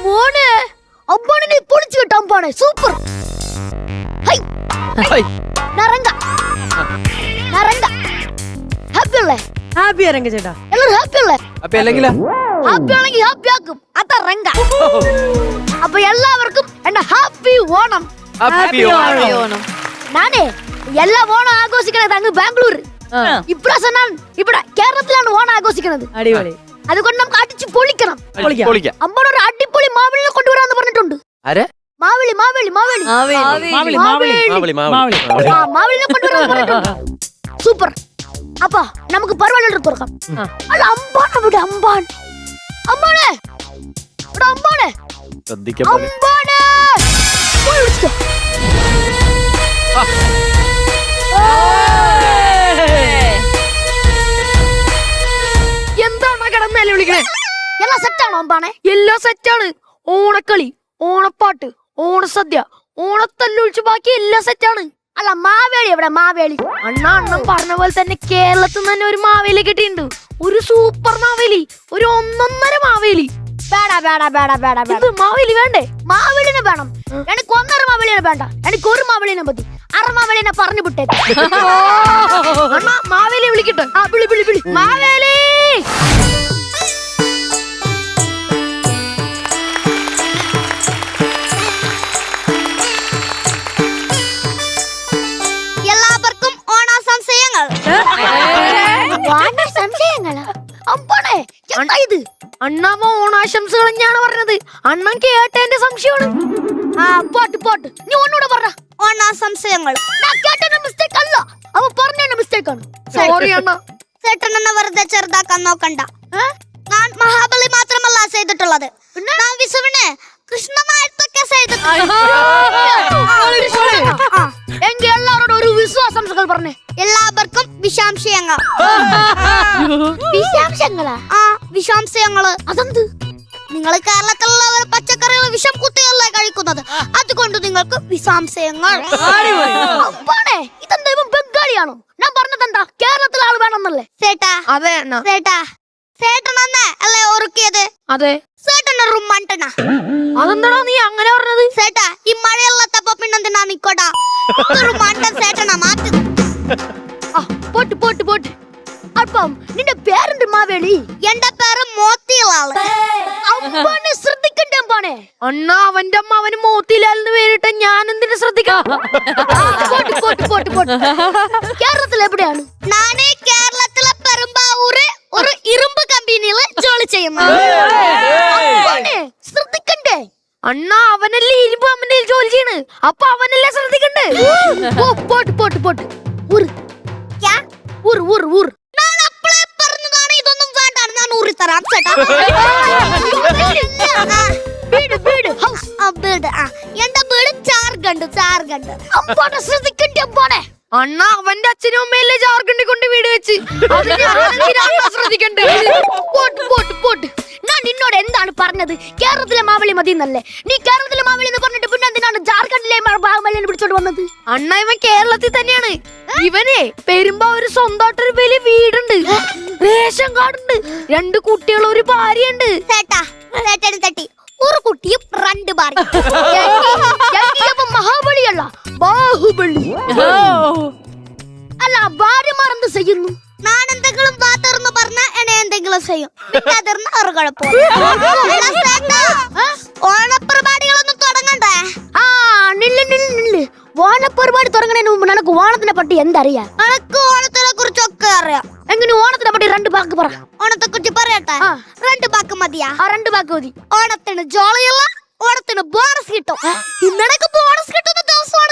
മോനെ അമ്പാണ് നീ പൊളിച്ചു കേട്ടോ അമ്പാണ് സൂപ്പർ ഹൈ ഹൈ. നരങ്ക നരങ്ക ഹാപ്പി അല്ലേ ഹാപ്പി ആരെങ്ക ചേട്ടാ എല്ലാരും ഹാപ്പി അല്ലേ അപ്പൊ അല്ലെങ്കിലാ ഹാപ്പി ആണെങ്കിൽ ഹാപ്പി ആക്കും അത റങ്ക അപ്പൊ എല്ലാവർക്കും എന്റെ ഹാപ്പി ഓണം ഹാപ്പി ഓണം ഞാനേ എല്ലാ ഓണം ആഘോഷിക്കണത് അങ്ങ് ബാംഗ്ലൂർ ആ, ഇപ്രാവശ്യം ഞാൻ ഇവിടെ കേരളത്തിലാണ് ഓണം ആഘോഷിക്കുന്നത് അടിപൊളി അതുകൊണ്ട് നമുക്ക് അടിച്ച് പൊളിക്കണം. പൊളിക്കാം. ഒരു അടിപൊളി മാവിളിനെ കൊണ്ടുവരാന്ന് പറഞ്ഞിട്ടുണ്ട്. ആരെ? മാവിളി മാവിളി മാവിളി. മാവേലി. മാവിളി മാവിളി. മാവിളി. മാവിളി. മാവിളി ആ മാവിളിനെ കൊണ്ടുവരാന്ന് പറഞ്ഞിട്ടുണ്ട്. സൂപ്പർ. അപ്പൊ നമുക്ക് പരവാടി തുറക്കാം. ആ. അല്ല അമ്പാണ് അവിടെ അമ്പാൻ അമ്പാണേ. ഇവിടെ അമ്പാണേ. ശ്രദ്ധിക്കാൻ അമ്പാണേ. പോയി വിളിച്ചോ. എല്ലാം സെറ്റാണോ അമ്പാണെ? എല്ലാം സെറ്റാണ് ഓണക്കളി ഓണപ്പാട്ട് ഓണസദ്യ ഓണത്തല്ലൊഴിച്ച് ബാക്കി എല്ലാം സെറ്റാണ് അല്ല മാവേളി എവിടെ? മാവേളി അണ്ണ അണ്ണൻ പറഞ്ഞ പോലെ തന്നെ കേരളത്തിൽ തന്നെ ഒരു മാവേലി കിട്ടിയിട്ടുണ്ട്. ഒരു സൂപ്പർ മാവേലി ഒരു ഒന്നൊന്നര മാവേലി. വേടാ വേടാ വേടാ വേടാ ഇത് മാവേലി വേണ്ടേ? മാവേലിനെ വേണം. എനിക്ക് ഒന്നര മാവേലിനെ വേണ്ട. എനിക്ക് ഒരു മാവേലിനെ മതി. അര മാവേലിനെ പറഞ്ഞു വിട്ടേ മാവേലി വിളിക്കട്ടെ. ആ വിളി വിളി വിളി. മാവേലി! ഇത്. അണ്ണാമ ഓണാശംസകൾ തന്നെയാണ് പറഞ്ഞത്. അണ്ണൻ കേട്ടേന്റെ സംശയമാണ്. ആ പോട്ട് പോട്ട്. നീ ഒന്നൂടെ പറ. ഓണാശംസയങ്ങൾ. മിസ്റ്റേക്ക് അല്ല. അവ പറഞ്ഞ മിസ്റ്റേക്ക് ആണ്. സോറി അണ്ണ. ചേട്ടനെന്നെ വെറുതെ ചെറുതാക്കാൻ നോക്കണ്ട. ഞാൻ മഹാബലി മാത്രമല്ല ചെയ്തിട്ടുള്ളത്. ഞാൻ വിഷുവിന് ആ, എങ്കിൽ എല്ലാവരോടും ഒരു വിശ്വാസംസകൾ പറഞ്ഞേ. എല്ലാവർക്കും വിശാംശയങ്ങൾ വിശാംശങ്ങളാ ആ വിഷാംശയങ്ങൾ അതെന്ത്? നിങ്ങൾ കേരളത്തിലുള്ളവർ പച്ചക്കറികൾ വിഷം കുത്തിയല്ലേ കഴിക്കുന്നത്? അതുകൊണ്ട് നിങ്ങൾക്ക് വിഷാംശയങ്ങൾ ഇതെന്താ ഇവൻ ബംഗാളിയാണോ? ഞാൻ പറഞ്ഞത് എന്താ കേരളത്തിലെ ആൾ വേണമെന്നല്ലേ? ചേട്ടാ അതെ സേട്ടാ. അല്ലേ അതെ. നീ അങ്ങനെ പറഞ്ഞത്? ഈ പിന്നെന്തിനാ നിക്കോടാ? മാറ്റി. പോട്ട് പോട്ട് പോട്ട്. അപ്പം നിന്റെ പേരെന്ത് മാവേലി. എന്റെ അണ്ണ അവന്റെ അമ്മ അവന് മോത്തിലാലിന് പേരിട്ട ഞാൻ എന്തിനു ശ്രദ്ധിക്കാം പോട്ട് പോട്ട് പോട്ട് പോട്ട് കേരളത്തിൽ എവിടെയാണ് കേരളത്തിലെ പെരുമ്പാവൂര് ഒരു ഇരുമ്പ് കമ്പനിയിൽ ജോലി ചെയ്യുന്നു അമ്പാനെ ശ്രദ്ധിക്കണ്ടേ അണ്ണ അവനല്ലേ ഇരുമ്പ് അമ്മന്റെ ജോലി ചെയ്യണ് അപ്പൊ അവനല്ലേ ശ്രദ്ധിക്കണ്ടേ പോട്ട് പോട്ട് പോട്ട് ഊര് ക്യാ? ഊർ ഊർ ഊർ ഞാൻ അപ്പളെ പറഞ്ഞതാണ് ഇതൊന്നും വേണ്ടാണ് ഞാൻ ഊറി തരാം ചേട്ടാ ചാർഖണ്ഡ് ചാർഖണ്ഡ് അമ്പാനെ ശ്രദ്ധിക്കണ്ടേ അമ്പാനെ അണ്ണ അവന്റെ അച്ഛനും അമ്മയല്ലേ ജാർഖണ്ഡിൽ കൊണ്ട് വീട് വെച്ച്? ശ്രദ്ധിക്കണ്ടേ? പോട്ട് പോട്ട് പോട്ട്. ഞാൻ നിന്നോട് എന്താണ് പറഞ്ഞത്? കേരളത്തിലെ മാവളി മതി എന്നല്ലേ നീ കേരളത്തിലെ മാവളി എന്ന് പറഞ്ഞിട്ട് പിന്നെ എന്തിനാണ് ജാർഖണ്ഡിലെ മാവളിനെ പിടിച്ചോണ്ട് വന്നത്? അണ്ണ ഇവൻ കേരളത്തിൽ തന്നെയാണ്. ഇവനെ പെരുമ്പോ ഒരു സ്വന്തമായിട്ടൊരു വലിയ വീടുണ്ട്. റേഷൻ കാർഡുണ്ട് രണ്ട് കുട്ടികൾ ഒരു ഭാര്യയുണ്ട്. തട്ടി. ഒരു കുട്ടിയും രണ്ട് മഹാബലിയല്ല ബാഹുബലി അല്ല ഭാര്യമാർ എന്ത് ചെയ്യുന്നു ഞാൻ എന്തെങ്കിലും വാത്തർന്ന് പറഞ്ഞ എന്നെ എന്തെങ്കിലും ചെയ്യും മിണ്ടാതിരുന്ന ഒരു കുഴപ്പം ഓണപ്പരിപാടികളൊന്നും തുടങ്ങണ്ടേ ആ നില്ല് നില്ല് നില്ല് ഓണപ്പരിപാടി തുടങ്ങുന്നതിന് മുമ്പ് നിനക്ക് ഓണത്തിനെ പറ്റി എന്തറിയാ എനക്ക് ഓണത്തിനെ കുറിച്ചൊക്കെ അറിയാം എങ്ങനെ ഓണത്തിനെ പറ്റി രണ്ട് വാക്ക് പറ ഓണത്തെ കുറിച്ച് പറയട്ടെ രണ്ട് ബാക്ക് മതിയാ ആ രണ്ട് വാക്ക് മതി ഓണത്തിന് ജോളിയുള്ള ഓണത്തിന് ബോണസ് കിട്ടും ഇന്നടക്ക് ബോണസ് കിട്ടുന്ന ദിവസമാണ്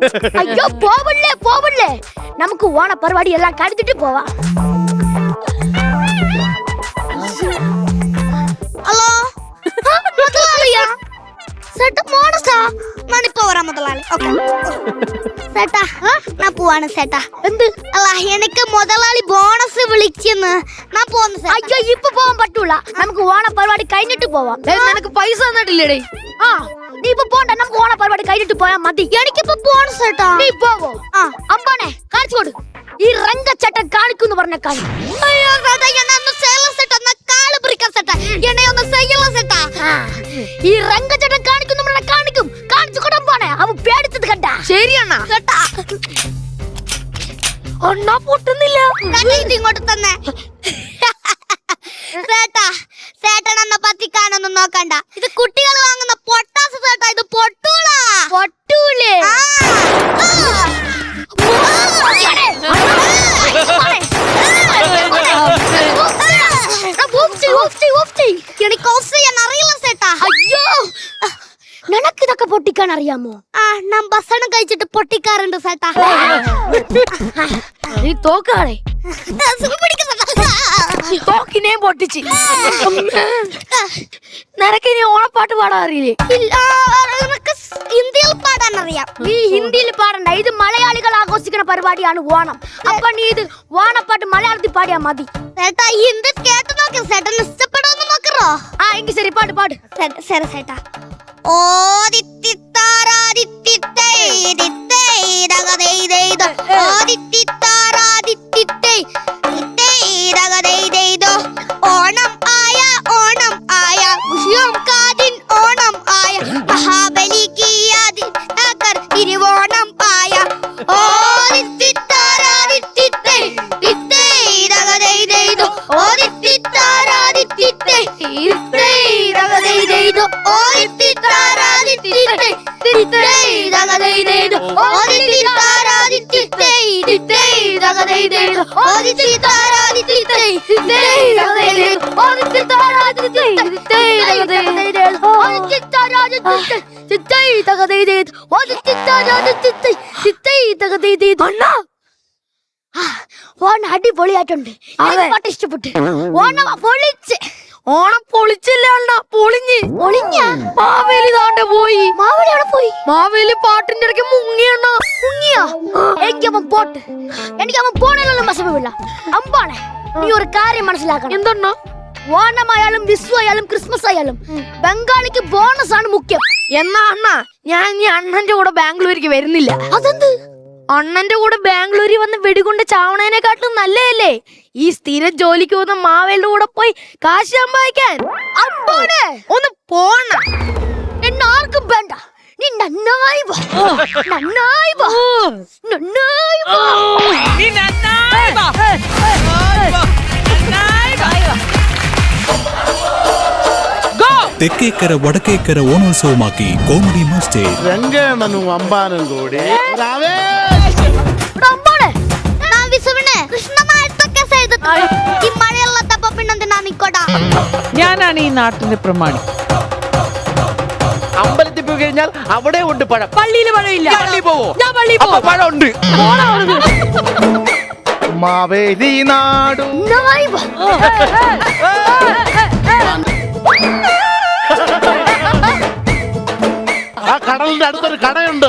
പോവും അയ്യോ പോവല്ലേ പോവല്ലേ നമുക്ക് ഓണ പരിപാടി എല്ലാം കഴിഞ്ഞിട്ട് പോവാ ഹലോ ആ, മുതലാളിയാ ചേട്ടാ ബോണസാ ഞാനിപ്പോ വരാം മുതലാളി ഓക്കെ ചേട്ടാ ഞാൻ പോവാണ് ചേട്ടാ എന്ത് അല്ല എനിക്ക് മുതലാളി ബോണസ് വിളിച്ചെന്ന് ഞാൻ പോന്ന് ചേട്ടാ. അയ്യോ ഇപ്പൊ പോവാൻ പറ്റൂല നമുക്ക് ഓണ പരിപാടി കഴിഞ്ഞിട്ട് പോവാം ഏ, നിനക്ക് പൈസ തന്നിട്ടില്ലേടേ ആ നീ ഇപ്പൊ പോണ്ട നമുക്ക് ഓണ പരിപാടി കഴിഞ്ഞിട്ട് പോയാ മതി എനിക്കിപ്പോ ബോണസ് ചേട്ടാ നീ പോവോ ആ അമ്പാനെ കാണിച്ചു കൊടു ഈ രംഗച്ചട്ടൻ കാണിക്കുന്നു പറഞ്ഞ കാണി അയ്യോ ചേട്ടാ എന്നെ ഒന്ന് സേലം സെറ്റ് ഒന്ന് കാൽ പിടിക്കാൻ സെട്ടാ. എന്നെ ഒന്ന് ഈ രംഗചേട്ടൻ കാണിക്കും നമ്മളെ കാണിക്കും കാണിച്ചു കൊടാൻ പോണേ അവൻ പേടിച്ചത് കണ്ട? ശരി അണ്ണാ. ചേട്ടാ അണ്ണാ പൊട്ടുന്നില്ല. ഇത് ഇങ്ങോട്ട് തന്നെ. ചേട്ടാ ചേട്ടൻ എന്നെ പത്തിക്കാനൊന്നും നോക്കണ്ട. ഇത് കുട്ടികൾ വാങ്ങുന്ന പൊട്ടാസ് ചേട്ടാ ഇത് പൊട്ടൂളാ. പൊട്ടൂലേ. ആ. പൊട്ടിക്കാൻ അറിയാമോ ആ ഞാൻ ഭക്ഷണം കഴിച്ചിട്ട് പൊട്ടിക്കാറുണ്ട് ചേട്ടാ നീ തോക്കാളെ. തോക്കിനെ പൊട്ടിച്ച്. നിനക്ക് ഇനി ഓണപ്പാട്ട് പാടാൻ അറിയില്ലേ? ഹിന്ദിയിൽ പാടാൻ അറിയാം. നീ ഹിന്ദിയിൽ പാടണ്ട. ഇത് മലയാളികൾ ആഘോഷിക്കുന്ന പരിപാടിയാണ് ഓണം അപ്പൊ നീ ഇത് ഓണപ്പാട്ട് മലയാളത്തിൽ പാടിയാ മതി. ചേട്ടാ ഹിന്ദി കേട്ട് നോക്കി. ചേട്ടൻ ഇഷ്ടപ്പെടുമെന്ന് നോക്കറോ ആ എങ്കിൽ ശരി പാട് ശരി ശരി ചേട്ടാ ഓ ദിത്തിത്താരാ ദിത്തിത്തൈ ദിത്തൈ ദഗദൈ ദൈദോ ഓ അണ്ണാ! ഓണം അടിപൊളിയായിട്ടുണ്ട്. പാട്ട് ഇഷ്ടപ്പെട്ടു. ഓണം പൊളിച്ച്. ഓണം പൊളിച്ചില്ല അണ്ണാ? പൊളിഞ്ഞ. മാവേലി പാട്ടിന്റെ ഇടയ്ക്ക് മുങ്ങിയണ്ണ. മുങ്ങിയോ? അവൻ പോട്ട്. എനിക്ക് അവൻ പോണേലൊന്നും വിഷമമില്ല. അമ്പാണേ നീ ഒരു കാര്യം മനസ്സിലാക്കണം. എന്തെണ്ണ? ഓണമായാലും വിഷു ആയാലും ക്രിസ്മസ് ആയാലും ബംഗാളിക്ക് ബോണസ് ആണ് മുഖ്യം. എന്നാ അണ്ണ ഞാൻ ഇനി അണ്ണന്റെ കൂടെ ബാംഗ്ലൂരിക്ക് വരുന്നില്ല. അതെന്ത്? അണ്ണന്റെ കൂടെ ബാംഗ്ലൂരിൽ വന്ന് വെടികൊണ്ട് ചാവണേനെക്കാട്ടും നല്ലതല്ലേ? ഈ സ്ഥിരം ജോലിക്ക് പോകുന്ന മാവേലിന്റെ കൂടെ പോയി കാശ് സമ്പാദിക്കാൻ. ഒന്ന് പോണ. എന്നെ ആർക്കും നീ നന്നായി വാ. നന്നായി വാ. നന്നായി വാ. തെക്കേക്കര വടക്കേക്കര ഓണോത്സവമാക്കി കോമഡി മാസ്റ്റേ. രംഗേണനും അമ്പാനും കൂടി. നാ ഞാനാണ് ഈ നാട്ടിന്റെ പ്രമാണി. അമ്പലത്തിൽ പോയി കഴിഞ്ഞാൽ അവിടെ ഉണ്ട് പഴം. പള്ളിയിൽ പഴമില്ല. പള്ളി പോവോ? ഞാൻ പള്ളി അപ്പൊ പഴം ഉണ്ട് മാവേലി നാടും. ആ കടലിന്റെ അടുത്തൊരു കടയുണ്ട്.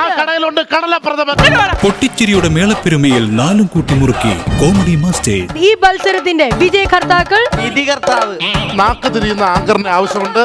ആ കടയിലുണ്ട് കടലപ്രഥമൻ. പൊട്ടിച്ചിരിയുടെ മേളപ്പെരുമയിൽ നാലും കൂട്ടി മുറുക്കി കോമഡി മാസ്റ്റേഴ്സ് ഈ മത്സരത്തിന്റെ വിജയകർത്താക്കൾ വിധികർത്താവ് നാക്ക് തിരിയുന്ന ആങ്കറിന് ആവശ്യമുണ്ട്.